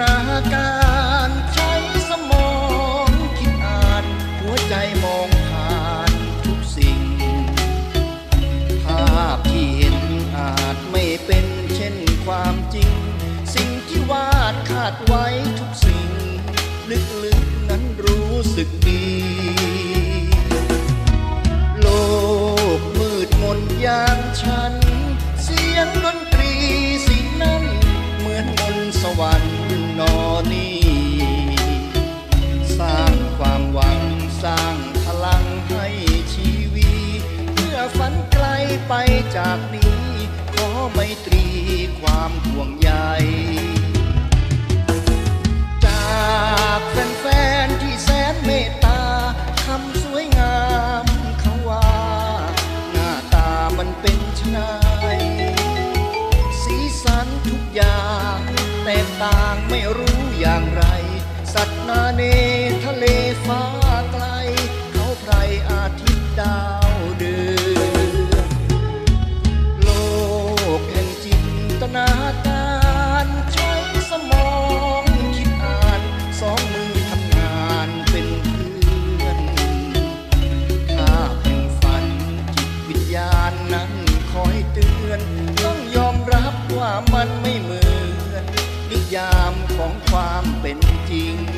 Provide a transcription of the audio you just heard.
นาการใช้สมองคิดอ่าน หัวใจมองผ่านทุกสิ่ง ภาพที่เห็นอาจไม่เป็นเช่นความจริง สิ่งที่วาดคาดไว้ทุกสิ่ง ลึกๆนั้นรู้สึกดี โลกมืดมนอย่างฉัน ไปจากนี้ขอไม่ตรีความห่วงใยจากแฟนๆที่แสนเมตตาคำสวยงามเขาว่า หน้าตามันเป็นชนายสีสันทุกอย่างแตกต่างไม่รู้อย่างไร สัตว์นาเนทะเลฟ้า มันไม่เหมือนนิยามของความเป็นจริง